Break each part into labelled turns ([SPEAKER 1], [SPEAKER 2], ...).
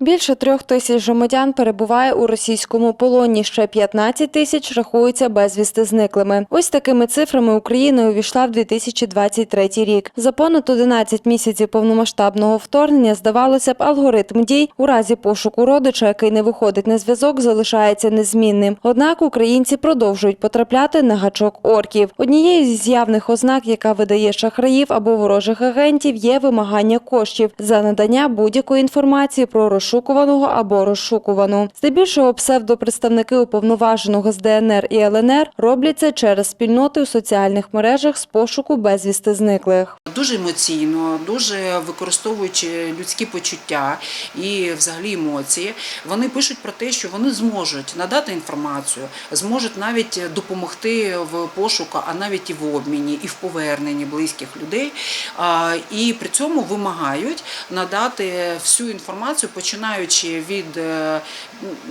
[SPEAKER 1] Більше трьох тисяч громадян перебуває у російському полоні. Ще 15 тисяч рахуються безвісти зниклими. Ось такими цифрами Україна увійшла в 2023 рік. За понад 11 місяців повномасштабного вторгнення, здавалося б, алгоритм дій у разі пошуку родича, який не виходить на зв'язок, залишається незмінним. Однак українці продовжують потрапляти на гачок орків. Однією з явних ознак, яка видає шахраїв або ворожих агентів, є вимагання коштів за надання будь-якої інформації про розшукуваного або розшукувану. Здебільшого псевдопредставники уповноваженого з ДНР і ЛНР роблять це через спільноти у соціальних мережах з пошуку безвісти зниклих.
[SPEAKER 2] Дуже емоційно, дуже використовуючи людські почуття і взагалі емоції, вони пишуть про те, що вони зможуть надати інформацію, зможуть навіть допомогти в пошуку, а навіть і в обміні, і в поверненні близьких людей. І при цьому вимагають надати всю інформацію, починаючи від е,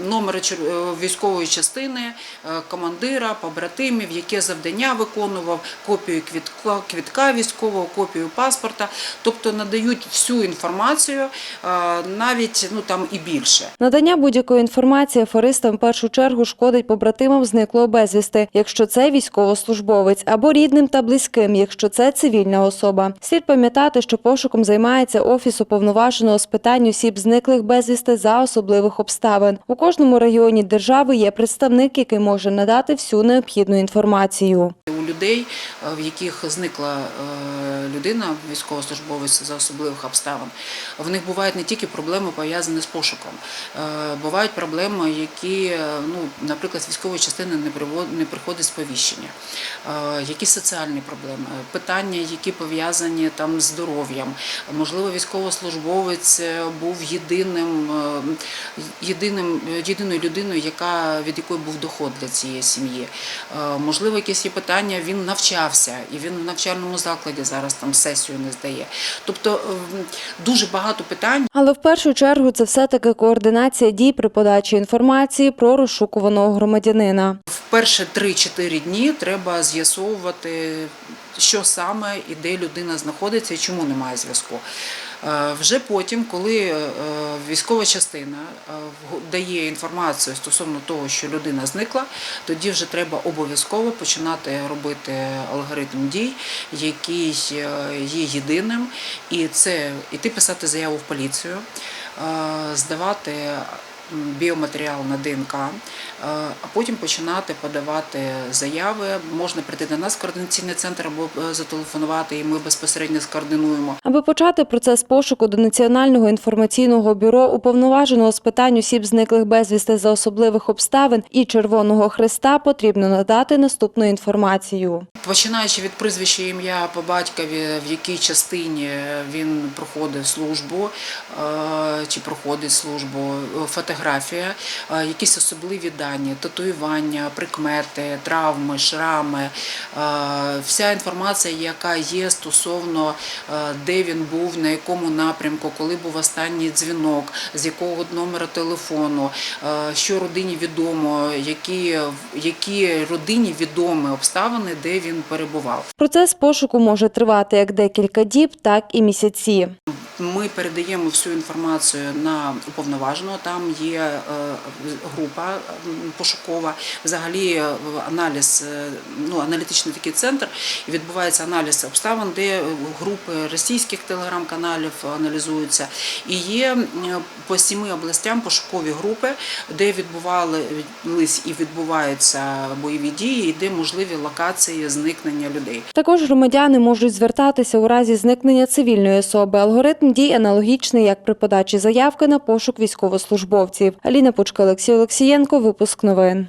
[SPEAKER 2] номера е, військової частини, е, командира, побратимів, яке завдання виконував, копію квітка, квітка військового, копію паспорта, тобто надають всю інформацію, навіть ну там і більше.
[SPEAKER 1] Надання будь-якої інформації аферистам в першу чергу шкодить побратимам зниклого безвісти, якщо це військовослужбовець, або рідним та близьким, якщо це цивільна особа. Слід пам'ятати, що пошуком займається офіс уповноваженого з питань осіб зниклих безвісти за особливих обставин. У кожному районі держави є представник, який може надати всю необхідну інформацію.
[SPEAKER 2] У людей, е, в яких зникла е, людина, військовослужбовець за особливих обставин, в них бувають не тільки проблеми пов'язані з пошуком, Е, бувають проблеми, які, е, ну, наприклад, військової частини не приходить сповіщення, Е, якісь соціальні проблеми, питання, які пов'язані там з здоров'ям. Можливо, військовослужбовець був єдиним, єдиним, єдиною людиною, яка від якої був доход для цієї сім'ї. Можливо, якісь є питання, він навчався, і він в навчальному закладі зараз там сесію не здає. Тобто е, дуже багато питань.
[SPEAKER 1] Але в першу чергу це все-таки координація дій при подачі інформації про розшукуваного громадянина.
[SPEAKER 2] Перші 3-4 дні треба з'ясовувати, що саме і де людина знаходиться і чому немає зв'язку. Е, Вже потім, коли е, військова частина е, дає інформацію стосовно того, що людина зникла, тоді вже треба обов'язково починати робити алгоритм дій, який є єдиним, і це іти писати заяву в поліцію, здавати біоматеріал на ДНК, е, а потім починати подавати заяви. Можна прийти до нас в координаційний центр або е, зателефонувати, і ми безпосередньо скоординуємо.
[SPEAKER 1] Аби почати процес пошуку до Національного інформаційного бюро уповноваженого з питань осіб зниклих безвісти за особливих обставин і Червоного Христа потрібно надати наступну інформацію.
[SPEAKER 2] Починаючи від прізвища ім'я по батькові, в якій частині він проходив службу е, чи проходить службу, е, фотографія, е, якісь особливі дані, татуювання, прикмети, травми, шрами, е, вся інформація, яка є стосовно е, де він був, на якому напрямку, коли був останній дзвінок, з якого номера телефону, що родині відомо, які, які родині відомі обставини, де він перебував.
[SPEAKER 1] Процес пошуку може тривати як декілька діб, так і місяці.
[SPEAKER 2] Ми передаємо всю інформацію на уповноваженого. Там є е, група пошукова. Взагалі е, аналіз, е, ну аналітичний такий центр, відбувається аналіз обставин, де групи російських телеграм-каналів аналізуються. І є по сіми областям пошукові групи, де відбувались і відбуваються бойові дії, і де можливі локації зникнення людей.
[SPEAKER 1] Також громадяни можуть звертатися у разі зникнення цивільної особи. Алгоритм дій аналогічний, як при подачі заявки на пошук військовослужбовців. Аліна Пучка, Олексій Олексієнко, випуск новин.